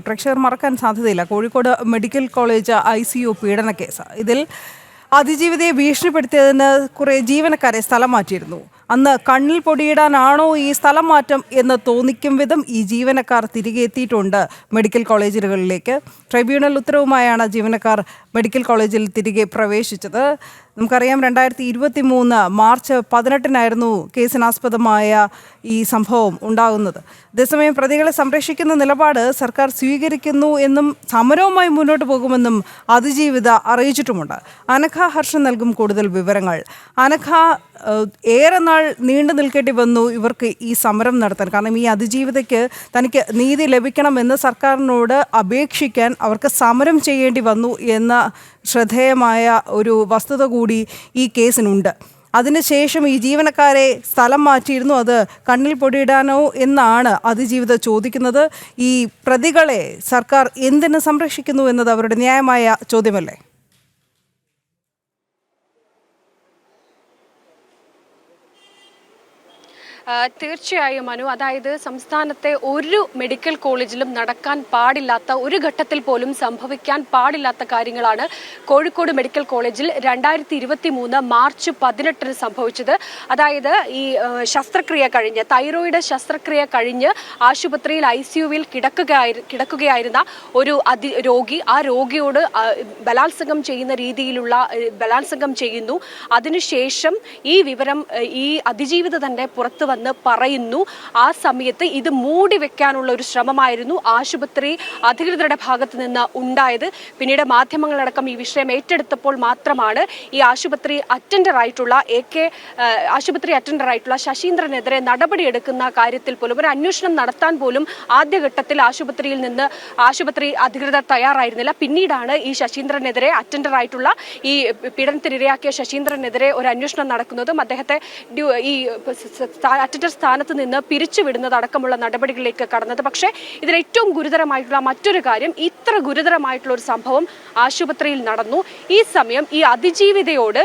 പ്രേക്ഷകർ മറക്കാൻ സാധ്യതയില്ല. Kozhikode medical college I C U പീഡന കേസ്. ഇതിൽ അതിജീവിതയെ ഭീഷണിപ്പെടുത്തിയതിന് കുറേ ജീവനക്കാരെ സ്ഥലം മാറ്റിയിരുന്നു. അന്ന് കണ്ണിൽ പൊടിയിടാനാണോ ഈ സ്ഥലം മാറ്റം എന്ന് തോന്നിക്കും വിധം ഈ ജീവനക്കാർ തിരികെ എത്തിയിട്ടുണ്ട് മെഡിക്കൽ കോളേജുകളിലേക്ക്. ട്രൈബ്യൂണൽ ഉത്തരവുമായാണ് ജീവനക്കാർ മെഡിക്കൽ കോളേജിൽ തിരികെ പ്രവേശിച്ചത്. നമുക്കറിയാം രണ്ടായിരത്തി ഇരുപത്തി മൂന്ന് മാർച്ച് പതിനെട്ടിനായിരുന്നു കേസിനാസ്പദമായ ഈ സംഭവം ഉണ്ടാകുന്നത്. അതേസമയം പ്രതികളെ സംരക്ഷിക്കുന്ന നിലപാട് സർക്കാർ സ്വീകരിക്കുന്നു എന്നും സമരവുമായി മുന്നോട്ട് പോകുമെന്നും അതിജീവിത അറിയിച്ചിട്ടുമുണ്ട്. അനഘ ഹർഷൻ നൽകും കൂടുതൽ വിവരങ്ങൾ. അനഘ ഏറെ നാൾ നീണ്ടു നിൽക്കേണ്ടി വന്നു ഇവർക്ക് ഈ സമരം നടത്താൻ. കാരണം ഈ അതിജീവിതയ്ക്ക് തനിക്ക് നീതി ലഭിക്കണമെന്ന് സർക്കാരിനോട് അപേക്ഷിക്കാൻ അവർക്ക് സമരം ചെയ്യേണ്ടി വന്നു എന്ന ശ്രദ്ധേയമായ ഒരു വസ്തുത കൂടി ഈ കേസിനുണ്ട്. അതിനുശേഷം ഈ ജീവനക്കാരെ സ്ഥലം മാറ്റിയിരുന്നു. അത് കണ്ണിൽ പൊടിയിടാനോ എന്നാണ് അതിജീവിത ചോദിക്കുന്നത്. ഈ പ്രതികളെ സർക്കാർ എന്തിനു സംരക്ഷിക്കുന്നു എന്നത് അവരുടെ ന്യായമായ ചോദ്യമല്ലേ? തീർച്ചയായും മനു അതായത് സംസ്ഥാനത്തെ ഒരു മെഡിക്കൽ കോളേജിലും നടക്കാൻ പാടില്ലാത്ത ഒരു ഘട്ടത്തിൽ പോലും സംഭവിക്കാൻ പാടില്ലാത്ത കാര്യങ്ങളാണ് കോഴിക്കോട് മെഡിക്കൽ കോളേജിൽ രണ്ടായിരത്തി ഇരുപത്തി മൂന്ന് മാർച്ച് പതിനെട്ടിന് സംഭവിച്ചത്. അതായത് ഈ ശസ്ത്രക്രിയ കഴിഞ്ഞ് തൈറോയിഡ് ശസ്ത്രക്രിയ കഴിഞ്ഞ് ആശുപത്രിയിൽ ഐ സിയുവിൽ യുവിൽ കിടക്കുകയായിരുന്ന ഒരു അതി രോഗി ആ രോഗിയോട് ബലാത്സംഗം ചെയ്യുന്ന രീതിയിലുള്ള ബലാത്സംഗം ചെയ്യുന്നു. അതിനുശേഷം ഈ വിവരം ഈ അതിജീവിത തന്നെ പുറത്തു വന്ന് പറയുന്നു. ആ സമയത്ത് ഇത് മൂടി വെക്കാനുള്ള ഒരു ശ്രമമായിരുന്നു ആശുപത്രി അധികൃതരുടെ ഭാഗത്ത് നിന്ന് ഉണ്ടായത്. പിന്നീട് മാധ്യമങ്ങളടക്കം ഈ വിഷയം ഏറ്റെടുത്തപ്പോൾ മാത്രമാണ് ഈ ആശുപത്രി അറ്റൻഡർ ആയിട്ടുള്ള എ കെ ആശുപത്രി അറ്റൻഡർ ആയിട്ടുള്ള ശശീന്ദ്രനെതിരെ നടപടിയെടുക്കുന്ന കാര്യത്തിൽ പോലും ഒരു അന്വേഷണം നടത്താൻ പോലും ആദ്യഘട്ടത്തിൽ ആശുപത്രിയിൽ നിന്ന് ആശുപത്രി അധികൃതർ തയ്യാറായിരുന്നില്ല. പിന്നീടാണ് ഈ ശശീന്ദ്രനെതിരെ അറ്റൻഡർ ആയിട്ടുള്ള ഈ പീഡനത്തിനിരയാക്കിയ ശശീന്ദ്രനെതിരെ ഒരു അന്വേഷണം നടക്കുന്നതും അദ്ദേഹത്തെ ഈ അറ്റൻഡർ സ്ഥാനത്ത് നിന്ന് പിരിച്ചുവിടുന്നതടക്കമുള്ള നടപടികളിലേക്ക് കടന്നത്. പക്ഷേ ഇതിൽ ഏറ്റവും ഗുരുതരമായിട്ടുള്ള മറ്റൊരു കാര്യം ഇത്ര ഗുരുതരമായിട്ടുള്ള ഒരു സംഭവം ആശുപത്രിയിൽ നടന്നു. ഈ സമയം ഈ അതിജീവിതയോട്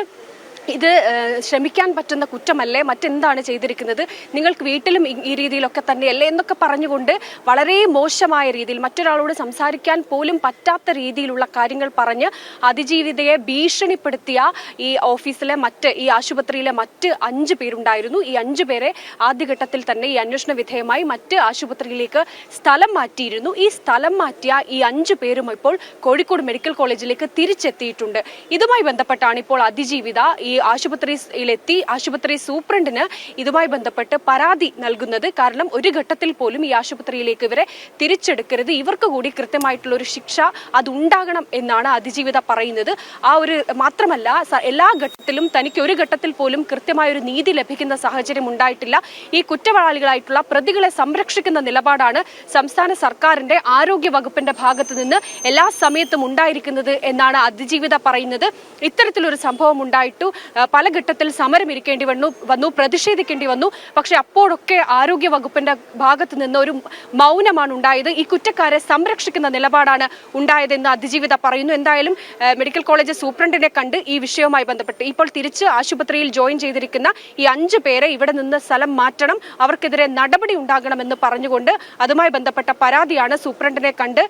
ഇത് ശ്രമിക്കാൻ പറ്റുന്ന കുറ്റമല്ലേ? മറ്റെന്താണ് ചെയ്തിരിക്കുന്നത്? നിങ്ങൾക്ക് വീട്ടിലും ഈ- രീതിയിലൊക്കെ തന്നെയല്ലേ എന്നൊക്കെ പറഞ്ഞുകൊണ്ട് വളരെ മോശമായ രീതിയിൽ മറ്റൊരാളോട് സംസാരിക്കാൻ പോലും പറ്റാത്ത രീതിയിലുള്ള കാര്യങ്ങൾ പറഞ്ഞ് അതിജീവിതയെ ഭീഷണിപ്പെടുത്തിയ ഈ ഓഫീസിലെ മറ്റ് ഈ ആശുപത്രിയിലെ മറ്റ് അഞ്ച് പേരുണ്ടായിരുന്നു. ഈ അഞ്ചു പേരെ ആദ്യഘട്ടത്തിൽ തന്നെ ഈ അന്വേഷണ വിധേയമായി മറ്റ് ആശുപത്രിയിലേക്ക് സ്ഥലം മാറ്റിയിരുന്നു. ഈ സ്ഥലം മാറ്റിയ ഈ അഞ്ചു പേരും ഇപ്പോൾ കോഴിക്കോട് മെഡിക്കൽ കോളേജിലേക്ക് തിരിച്ചെത്തിയിട്ടുണ്ട്. ഇതുമായി ബന്ധപ്പെട്ടാണ് ഇപ്പോൾ അതിജീവിത ഈ ആശുപത്രിയിലെത്തി ആശുപത്രി സൂപ്രണ്ടിന് ഇതുമായി ബന്ധപ്പെട്ട് പരാതി നൽകുന്നത് കാരണം ഒരു ഘട്ടത്തിൽ പോലും ഈ ആശുപത്രിയിലേക്ക് ഇവരെ തിരിച്ചെടുക്കരുത്. ഇവർക്ക് കൂടി കൃത്യമായിട്ടുള്ള ഒരു ശിക്ഷ അതുണ്ടാകണം എന്നാണ് അതിജീവിത പറയുന്നത്. ആ ഒരു മാത്രമല്ല എല്ലാ ഘട്ടത്തിലും തനിക്ക് ഒരു ഘട്ടത്തിൽ പോലും കൃത്യമായ ഒരു നീതി ലഭിക്കുന്ന സാഹചര്യം ഉണ്ടായിട്ടില്ല. ഈ കുറ്റവാളികളായിട്ടുള്ള പ്രതികളെ സംരക്ഷിക്കുന്ന നിലപാടാണ് സംസ്ഥാന സർക്കാരിന്റെ ആരോഗ്യ വകുപ്പിന്റെ ഭാഗത്ത് നിന്ന് എല്ലാ സമയത്തും ഉണ്ടായിരിക്കുന്നത് എന്നാണ് അതിജീവിത പറയുന്നത്. ഇത്തരത്തിലൊരു സംഭവം ഉണ്ടായിട്ടു പല ഘട്ടത്തിൽ സമരം ഇരിക്കേണ്ടി വന്നു വന്നു പ്രതിഷേധിക്കേണ്ടി വന്നു. പക്ഷേ അപ്പോഴൊക്കെ ആരോഗ്യ വകുപ്പിന്റെ ഭാഗത്ത് നിന്ന് ഒരു മൗനമാണ് ഉണ്ടായത്. ഈ കുറ്റക്കാരെ സംരക്ഷിക്കുന്ന നിലപാടാണ് ഉണ്ടായതെന്ന് അതിജീവിത പറയുന്നു. എന്തായാലും മെഡിക്കൽ കോളേജ് സൂപ്രണ്ടിനെ കണ്ട് ഈ വിഷയവുമായി ബന്ധപ്പെട്ട് ഇപ്പോൾ തിരിച്ച് ആശുപത്രിയിൽ ജോയിൻ ചെയ്തിരിക്കുന്ന ഈ അഞ്ച് പേരെ ഇവിടെ നിന്ന് സ്ഥലം മാറ്റണം. അവർക്കെതിരെ നടപടി ഉണ്ടാകണമെന്ന് പറഞ്ഞുകൊണ്ട് അതുമായി ബന്ധപ്പെട്ട പരാതിയാണ് സൂപ്രണ്ടിനെ കണ്ട്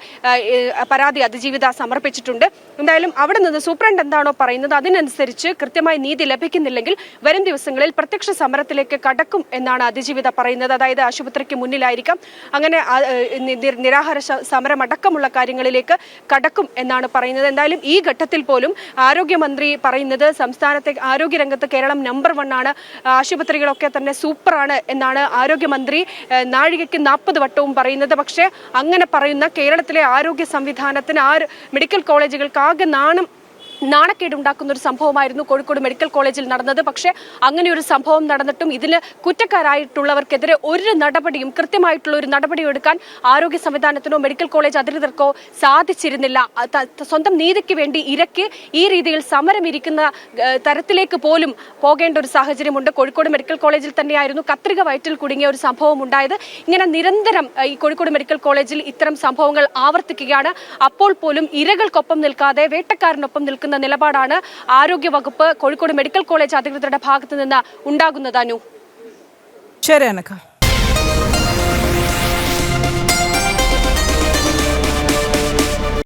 പരാതി അതിജീവിത സമർപ്പിച്ചിട്ടുണ്ട്. എന്തായാലും അവിടെ നിന്ന് സൂപ്രണ്ട് എന്താണോ പറയുന്നത് അതിനനുസരിച്ച് കൃത്യമായി നീതി ലഭിക്കുന്നില്ലെങ്കിൽ വരും ദിവസങ്ങളിൽ പ്രത്യക്ഷ സമരത്തിലേക്ക് കടക്കും എന്നാണ് അതിജീവിത പറയുന്നത്. അതായത് ആശുപത്രിക്ക് മുന്നിലായിരിക്കാം. അങ്ങനെ നിരാഹാര സമരം അടക്കമുള്ള കാര്യങ്ങളിലേക്ക് കടക്കും എന്നാണ് പറയുന്നത്. എന്തായാലും ഈ ഘട്ടത്തിൽ പോലും ആരോഗ്യമന്ത്രി പറയുന്നത് സംസ്ഥാനത്തെ ആരോഗ്യരംഗത്ത് കേരളം നമ്പർ വൺ ആണ്. ആശുപത്രികളൊക്കെ തന്നെ സൂപ്പറാണ് എന്നാണ് ആരോഗ്യമന്ത്രി നാഴികയ്ക്ക് നാൽപ്പത് വട്ടവും പറയുന്നത്. പക്ഷേ അങ്ങനെ പറയുന്ന കേരളത്തിലെ ആരോഗ്യ സംവിധാനത്തിന് ആ മെഡിക്കൽ കോളേജുകൾക്ക് ആകെ നാണം നാണക്കേടുണ്ടാക്കുന്ന ഒരു സംഭവമായിരുന്നു കോഴിക്കോട് മെഡിക്കൽ കോളേജിൽ നടന്നത്. പക്ഷേ അങ്ങനെ ഒരു സംഭവം നടന്നിട്ടും ഇതിന് കുറ്റക്കാരായിട്ടുള്ളവർക്കെതിരെ ഒരു നടപടിയും കൃത്യമായിട്ടുള്ള ഒരു നടപടിയും എടുക്കാൻ ആരോഗ്യ സംവിധാനത്തിനോ മെഡിക്കൽ കോളേജ് അധികൃതർക്കോ സാധിച്ചിരുന്നില്ല. സ്വന്തം നീതിക്ക് വേണ്ടി ഇരയ്ക്ക് ഈ രീതിയിൽ സമരമിരിക്കുന്ന തരത്തിലേക്ക് പോലും പോകേണ്ട ഒരു സാഹചര്യമുണ്ട്. കോഴിക്കോട് മെഡിക്കൽ കോളേജിൽ തന്നെയായിരുന്നു കത്രിക വയറ്റിൽ കുടുങ്ങിയ ഒരു സംഭവം ഉണ്ടായത്. ഇങ്ങനെ നിരന്തരം ഈ കോഴിക്കോട് മെഡിക്കൽ കോളേജിൽ ഇത്തരം സംഭവങ്ങൾ ആവർത്തിക്കുകയാണ്. അപ്പോൾ പോലും ഇരകൾക്കൊപ്പം നിൽക്കാതെ വേട്ടക്കാരനൊപ്പം നിൽക്കുന്ന നിലപാടാണ് ആരോഗ്യ വകുപ്പ് കോഴിക്കോട് മെഡിക്കൽ കോളേജ് അധികൃതരുടെ ഭാഗത്തു നിന്ന് ഉണ്ടാകുന്നത് അനു. ശരി അനഘ.